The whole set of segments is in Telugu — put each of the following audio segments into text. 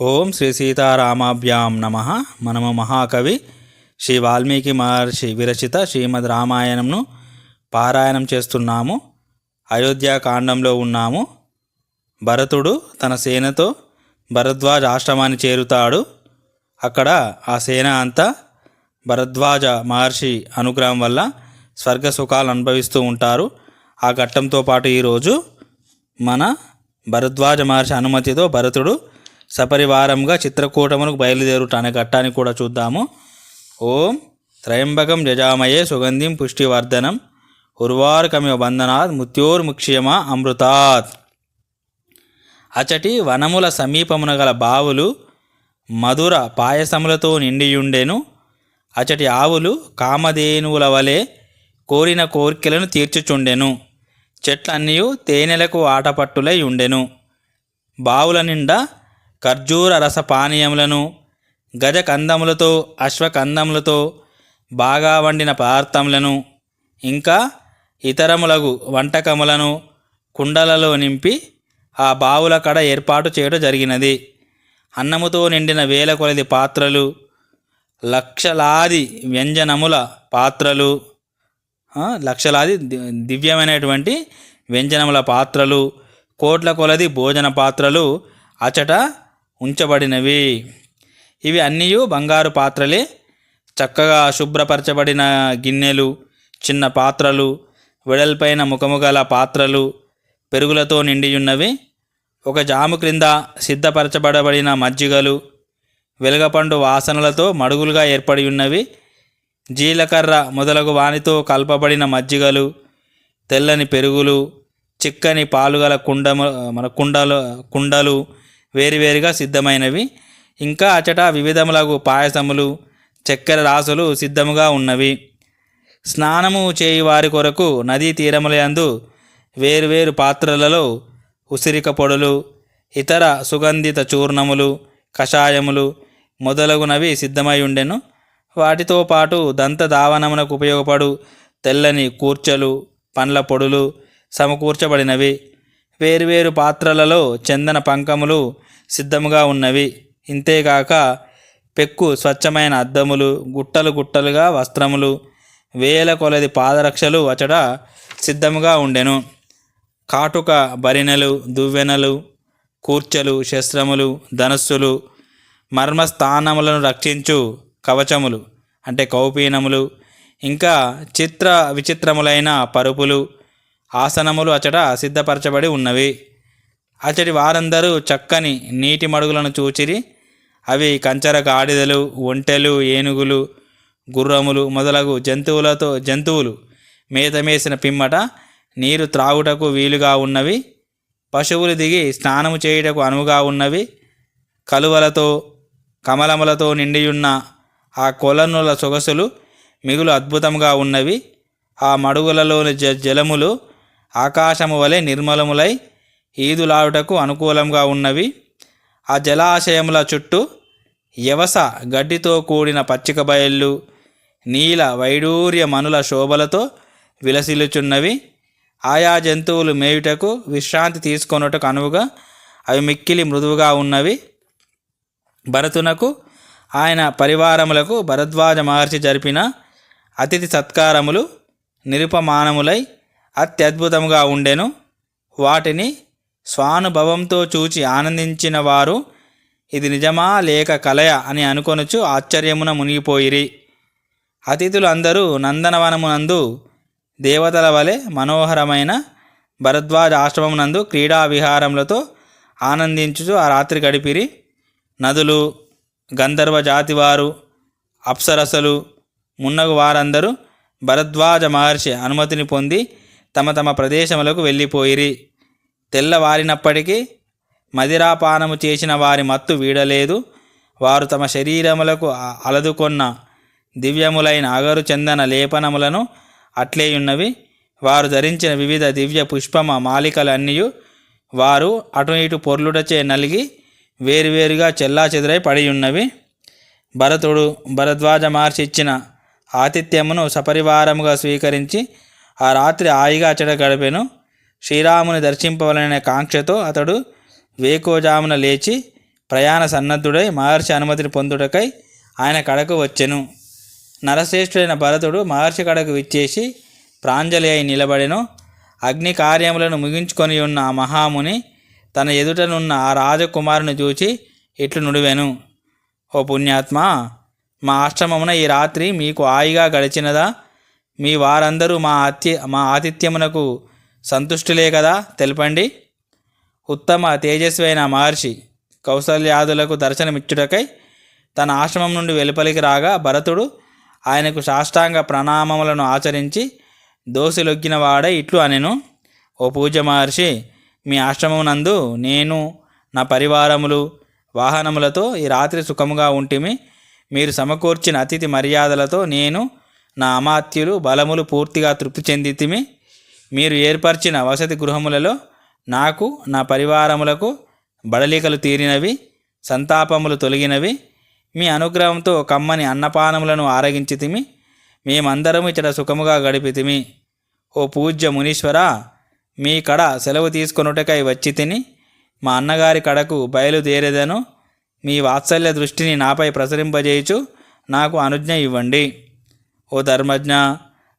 ఓం శ్రీ సీతారామాభ్యాం నమ. మనము మహాకవి శ్రీ వాల్మీకి మహర్షి విరచిత శ్రీమద్ రామాయణంను పారాయణం చేస్తున్నాము. అయోధ్యాకాండంలో ఉన్నాము. భరతుడు తన సేనతో భరద్వాజ ఆశ్రమాన్ని చేరుతాడు. అక్కడ ఆ సేన అంతా భరద్వాజ మహర్షి అనుగ్రహం వల్ల స్వర్గ సుఖాలు అనుభవిస్తూ ఉంటారు. ఆ ఘట్టంతో పాటు ఈరోజు మన భరద్వాజ మహర్షి అనుమతితో భరతుడు సపరివారంగా చిత్రకూటమునకు బయలుదేరుట అనే ఘట్టాన్ని కూడా చూద్దాము. ఓం త్రయంబకం జజామయే సుగంధిం పుష్టివర్ధనం ఉర్వార్కమివ బంధనాత్ మృత్యోర్ముక్ష్యమా అమృతాత్. అచటి వనముల సమీపమున గల బావులు మధుర పాయసములతో నిండియుండెను. అచటి ఆవులు కామధేనువుల వలె కోరిన కోరికలను తీర్చుచుండెను. చెట్లన్నీ తేనెలకు ఆటపట్టులై ఉండెను. బావుల నిండా ఖర్జూర రస పానీయములను గజ కందములతో అశ్వకందములతో బాగా వండిన పదార్థములను ఇంకా ఇతరములగు వంటకములను కుండలలో నింపి ఆ బావుల కడ ఏర్పాటు చేయడం జరిగినది. అన్నముతో నిండిన వేల కొలది పాత్రలు లక్షలాది వ్యంజనముల పాత్రలు లక్షలాది దివ్యమైనటువంటి వ్యంజనముల పాత్రలు కోట్ల కొలది భోజన పాత్రలు అచట ఉంచబడినవి. ఇవి అన్నీ బంగారు పాత్రలే. చక్కగా శుభ్రపరచబడిన గిన్నెలు చిన్న పాత్రలు వెడల్పైన ముఖము గల పాత్రలు పెరుగులతో నిండియున్నవి. ఒక జాము క్రింద సిద్ధపరచబడబడిన మజ్జిగలు వెలగపండు వాసనలతో మడుగులుగా ఏర్పడి ఉన్నవి జీలకర్ర మొదలగు వానితో కలపబడిన మజ్జిగలు తెల్లని పెరుగులు చిక్కని పాలుగల కుండము మన కుండలు కుండలు వేరువేరుగా సిద్ధమైనవి. ఇంకా అచట వివిధములగు పాయసములు చక్కెర రాసులు సిద్ధముగా ఉన్నవి. స్నానము చేయి వారి కొరకు నదీ తీరములందు వేరువేరు పాత్రలలో ఉసిరిక పొడులు ఇతర సుగంధిత చూర్ణములు కషాయములు మొదలగునవి సిద్ధమై ఉండెను. వాటితో పాటు దంత దావనమునకు ఉపయోగపడు తెల్లని కూర్చలు పండ్ల పొడులు సమకూర్చబడినవి. వేరువేరు పాత్రలలో చందన పంకములు సిద్ధముగా ఉన్నవి. ఇంతేకాక పెక్కు స్వచ్ఛమైన అద్దములు గుట్టలు గుట్టలుగా వస్త్రములు వేల కొలది పాదరక్షలు అచట సిద్ధముగా ఉండెను. కాటుక బరినెలు దువ్వెనలు కూర్చలు శస్త్రములు ధనస్సులు మర్మస్థానములను రక్షించు కవచములు అంటే కౌపీనములు ఇంకా చిత్ర విచిత్రములైన పరుపులు ఆసనములు అచట సిద్ధపరచబడి ఉన్నవి. అతడి వారందరూ చక్కని నీటి మడుగులను చూచిరి. అవి కంచర గాడిదలు ఒంటెలు ఏనుగులు గుర్రములు మొదలగు జంతువులతో జంతువులు మేతమేసిన పిమ్మట నీరు త్రాగుటకు వీలుగా ఉన్నవి. పశువులు దిగి స్నానము చేయుటకు అనువుగా ఉన్నవి. కలువలతో కమలములతో నిండియున్న ఆ కొలనుల సొగసులు మిగులు అద్భుతంగా ఉన్నవి. ఆ మడుగులలోని జ జలములు ఆకాశము వలె నిర్మలములై ఈదులాడుటకు అనుకూలంగా ఉన్నవి. ఆ జలాశయముల చుట్టూ యవస గడ్డితో కూడిన పచ్చిక బయళ్ళు నీల వైడూర్య మనుల శోభలతో విలసిల్లుచున్నవి. ఆయా జంతువులు మేయుటకు విశ్రాంతి తీసుకొనుటకు అనువుగా అవి మిక్కిలి మృదువుగా ఉన్నవి. భరతునకు ఆయన పరివారములకు భరద్వాజ మహర్షి జరిపిన అతిథి సత్కారములు నిరుపమానములై అత్యద్భుతముగా ఉండెను. వాటిని స్వానుభవంతో చూచి ఆనందించిన వారు ఇది నిజమా లేక కలయ? అని అనుకొనుచు ఆశ్చర్యమున మునిగిపోయిరి. అతిథులు అందరూ నందనవనమునందు దేవతల వలె మనోహరమైన భరద్వాజ ఆశ్రమమునందు క్రీడా విహారములతో ఆనందించుచు ఆ రాత్రి గడిపిరి. నదులు గంధర్వ జాతివారు అప్సరసలు మున్నగు వారందరూ భరద్వాజ మహర్షి అనుమతిని పొంది తమ తమ ప్రదేశములకు వెళ్ళిపోయిరి. తెల్లవారినప్పటికీ మదిరాపానము చేసిన వారి మత్తు వీడలేదు. వారు తమ శరీరములకు అలదుకొన్న దివ్యములైన అగరు చందన లేపనములను అట్లేయున్నవి. వారు ధరించిన వివిధ దివ్య పుష్పమ మాలికలన్నీ వారు అటు ఇటు పొర్లుటచే నలిగి వేరువేరుగా చెల్లా చెదురై పడియున్నవి. భరతుడు భరద్వాజ మహర్షి ఇచ్చిన ఆతిథ్యమును సపరివారముగా స్వీకరించి ఆ రాత్రి హాయిగా అచ్చట గడిపెను శ్రీరాముని దర్శింపవలనే కాంక్షతో అతడు వేకోజామున లేచి ప్రయాణ సన్నద్ధుడై మహర్షి అనుమతిని పొందుటకై ఆయన కడకు వచ్చెను. నరశ్రేష్ఠుడైన భరతుడు మహర్షి కడకు విచ్చేసి ప్రాంజలి అయి నిలబడెను. అగ్ని కార్యములను ముగించుకొని ఉన్న ఆ మహాముని తన ఎదుటనున్న ఆ రాజకుమారుని చూచి ఇట్లు నుడివెను. ఓ పుణ్యాత్మ మా ఆశ్రమమున ఈ రాత్రి మీకు హాయిగా గడిచినదా? మీ వారందరూ మా అత్య మా ఆతిథ్యమునకు సంతుష్టులే కదా తెలపండి. ఉత్తమ తేజస్వి అయిన మహర్షి కౌసల్యాదులకు దర్శనమిచ్చుటకై తన ఆశ్రమం నుండి వెలుపలికి రాగా భరతుడు ఆయనకు సాష్టాంగ ప్రణామములను ఆచరించి దోసిలొగ్గిన వాడే ఇట్లు అనెను ఓ పూజ మహర్షి మీ ఆశ్రమమునందు నేను నా పరివారములు వాహనములతో ఈ రాత్రి సుఖముగా ఉంటిమి. మీరు సమకూర్చిన అతిథి మర్యాదలతో నేను నా అమాత్యులు బలములు పూర్తిగా తృప్తి చెందితిమి. మీరు ఏర్పరిచిన వసతి గృహములలో నాకు నా పరివారములకు బడలికలు తీరినవి సంతాపములు తొలగినవి మీ అనుగ్రహంతో కమ్మని అన్నపానములను ఆరగించితిమి మేమందరము ఇచ్చట సుఖముగా గడిపితిమి. ఓ పూజ్య మునీశ్వర మీ కడ సెలవు తీసుకొనుటకై వచ్చి తిని మా అన్నగారి కడకు బయలుదేరేదను మీ వాత్సల్య దృష్టిని నాపై ప్రసరింపజేయచు నాకు అనుజ్ఞ ఇవ్వండి. ఓ ధర్మజ్ఞ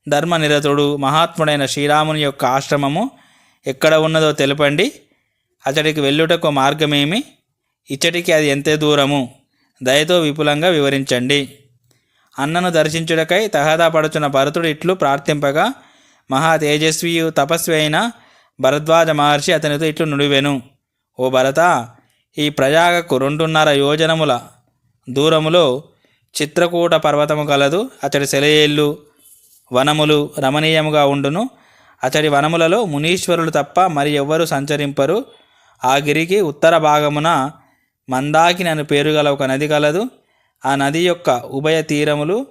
ధర్మనిరతుడు మహాత్ముడైన శ్రీరాముని యొక్క ఆశ్రమము ఎక్కడ ఉన్నదో తెలపండి. అతడికి వెళ్ళుటకు మార్గమేమి? ఇచ్చటికి అది ఎంత దూరము? దయతో విపులంగా వివరించండి. అన్నను దర్శించుటకై తహదాపడుచున్న భరతుడు ఇట్లు ప్రార్థింపగా మహా తేజస్వియు తపస్వి అయిన భరద్వాజ మహర్షి అతనితో ఇట్లు నుడివెను. ఓ భరత ఈ ప్రజాగకు రెండున్నర యోజనముల దూరములో చిత్రకూట పర్వతము కలదు. అతడి సెలయేళ్ళు వనములు రమణీయముగా ఉండును. అతడి వనములలో మునీశ్వరులు తప్ప మరి ఎవ్వరు సంచరింపరు. ఆ గిరికి ఉత్తర భాగమున మందాకిని అను పేరు గల ఒక నది కలదు. ఆ నది యొక్క ఉభయ తీరములు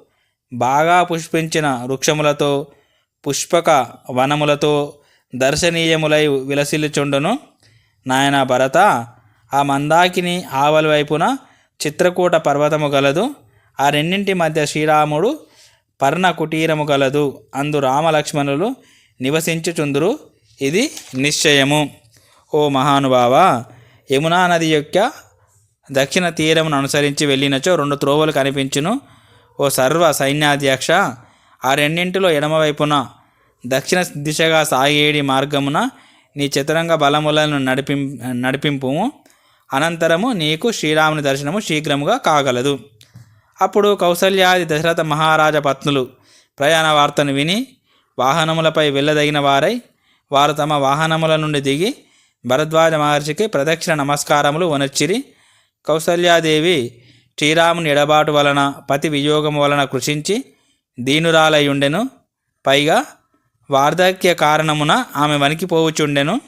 బాగా పుష్పించిన వృక్షములతో పుష్పక వనములతో దర్శనీయములై విలసిల్లుచుండును. నాయన భరత ఆ మందాకిని ఆవలి వైపున చిత్రకూట పర్వతము గలదు. ఆ రెండింటి మధ్య శ్రీరాముడు పర్ణ కుటీరము గలదు. అందు రామలక్ష్మణులు నివసించుచుందురు. ఇది నిశ్చయము. ఓ మహానుభావ యమునా నది యొక్క దక్షిణ తీరమును అనుసరించి వెళ్ళినచో రెండు త్రోవలు కనిపించును. ఓ సర్వ సైన్యాధ్యక్ష ఆ రెండింటిలో ఎడమవైపున దక్షిణ దిశగా సాగేడి మార్గమున నీ చతురంగ బలములను నడిపిం నడిపింపు అనంతరము నీకు శ్రీరాముని దర్శనము శీఘ్రముగా కాగలదు. అప్పుడు కౌసల్యాది దశరథ మహారాజ పత్నులు ప్రయాణ వార్తను విని వాహనములపై వెళ్ళదగిన వారై వారు తమ వాహనముల నుండి దిగి భరద్వాజ మహర్షికి ప్రదక్షిణ నమస్కారములు వనర్చిరి. కౌసల్యాదేవి శ్రీరాముని ఎడబాటు వలన పతి వియోగము వలన కృషించి దీనురాలై ఉండెను పైగా వార్ధక్య కారణమున ఆమె వణికిపోవుచుండెను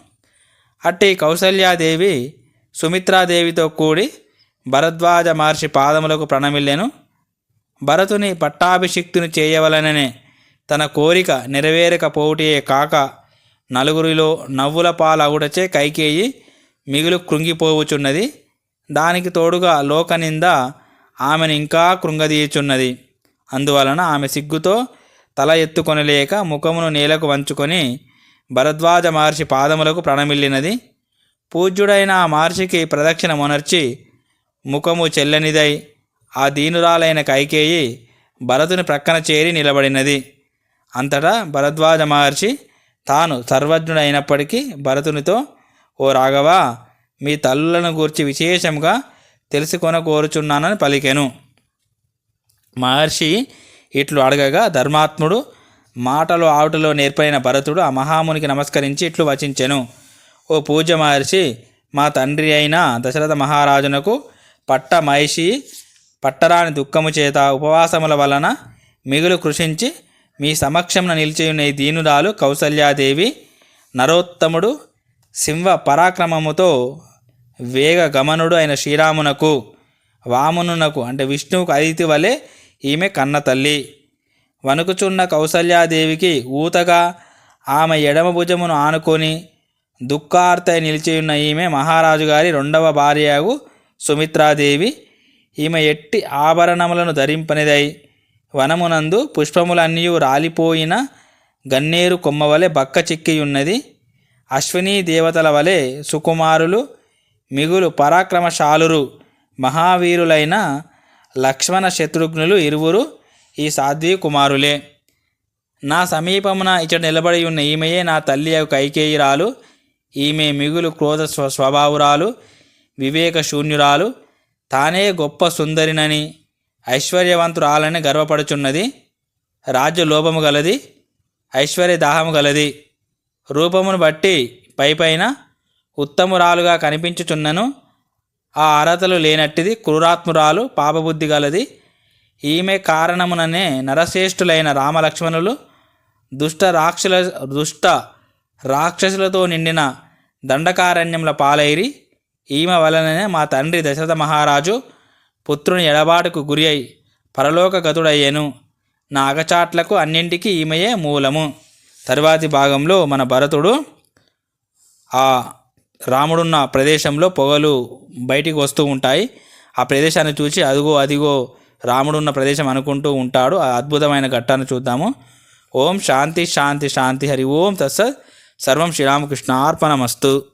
అట్టి కౌసల్యాదేవి సుమిత్రాదేవితో కూడి భరద్వాజ మహర్షి పాదములకు ప్రణమిల్లెను. భరతుని పట్టాభిషిక్తుని చేయవలననే తన కోరిక నెరవేరకపోవుటే కాక నలుగురిలో నవ్వుల పాలగుటచే కైకేయి మిగులు కృంగిపోవుచున్నది. దానికి తోడుగా లోకనింద ఆమెను ఇంకా కృంగదీయుచున్నది. అందువలన ఆమె సిగ్గుతో తల ఎత్తుకొనలేక ముఖమును నేలకు వంచుకొని భరద్వాజ మహర్షి పాదములకు ప్రణమిల్లినది. పూజ్యుడైన ఆ మహర్షికి ప్రదక్షిణ మొనర్చి ముఖము చెల్లనిదై ఆ దీనురాలైన కైకేయి భరతుని ప్రక్కన చేరి నిలబడినది. అంతటా భరద్వాజ మహర్షి తాను సర్వజ్ఞుడైనప్పటికీ భరతునితో ఓ రాఘవా మీ తల్లులను గూర్చి విశేషంగా తెలుసుకొన కోరుచున్నానని పలికెను. మహర్షి ఇట్లు అడగగా ధర్మాత్ముడు మాటలు ఆవుటలో నేర్పడిన భరతుడు ఆ మహామునికి నమస్కరించి ఇట్లు వచించెను. ఓ పూజ్య మహర్షి మా తండ్రి అయిన దశరథ మహారాజునకు పట్ట మహిషి పట్టరాని దుఃఖము చేత ఉపవాసముల వలన మిగులు కృషించి మీ సమక్షంన నిలిచియున్న ఈ దీనురాలు కౌసల్యాదేవి నరోత్తముడు సింహ పరాక్రమముతో వేగ గమనుడు అయిన శ్రీరామునకు వామనునకు అంటే విష్ణువుకు అదితి వలె ఈమె కన్న తల్లి వణుకుచున్న కౌసల్యాదేవికి ఊతగా ఆమె ఎడమ భుజమును ఆనుకొని దుఃఖార్తై నిలిచియున్న ఈమె మహారాజు గారి రెండవ భార్యకు సుమిత్రాదేవి ఈమె ఎట్టి ఆభరణములను ధరింపనిదై. వనమునందు పుష్పములన్నీ రాలిపోయిన గన్నేరు కొమ్మ వలె బక్క చిక్కియున్నది. అశ్వినీ దేవతల వలె సుకుమారులు మిగులు పరాక్రమశాలురు మహావీరులైన లక్ష్మణ శత్రుఘ్నులు ఇరువురు ఈ సాధ్వి కుమారులే. నా సమీపమున ఇచ్చట నిలబడి ఉన్న ఈమెయే నా తల్లి కైకేయిరాలు. ఈమె మిగులు క్రోధ స్వ స్వభావురాలు వివేక శూన్యురాలు తానే గొప్ప సుందరినని ఐశ్వర్యవంతురాలని గర్వపడుచున్నది. రాజ్యలోభము గలది ఐశ్వర్య దాహము గలది. రూపమును బట్టి పైపైన ఉత్తమురాలుగా కనిపించుచున్నను. ఆ అర్హతలు లేనట్టిది క్రూరాత్మురాలు పాపబుద్ధి గలది. ఈమె కారణముననే నరశ్రేష్ఠులైన రామలక్ష్మణులు దుష్ట రాక్షల దుష్ట రాక్షసులతో నిండిన దండకారణ్యముల పాలైరి. ఈమె వలననే మా తండ్రి దశరథ మహారాజు పుత్రుని ఎడబాటుకు గురి అయి పరలోకగతుడయ్యను నా అగచాట్లకు అన్నింటికీ ఈమెయే మూలము. తరువాతి భాగంలో మన భరతుడు ఆ రాముడున్న ప్రదేశంలో పొగలు బయటికి వస్తూ ఉంటాయి. ఆ ప్రదేశాన్ని చూసి అదిగో అదిగో రాముడున్న ప్రదేశం అనుకుంటూ ఉంటాడు. ఆ అద్భుతమైన ఘట్టాన్ని చూద్దాము. ఓం శాంతి శాంతి శాంతి హరి ఓం తత్సత్ సర్వం శ్రీరామకృష్ణ అర్పణమస్తు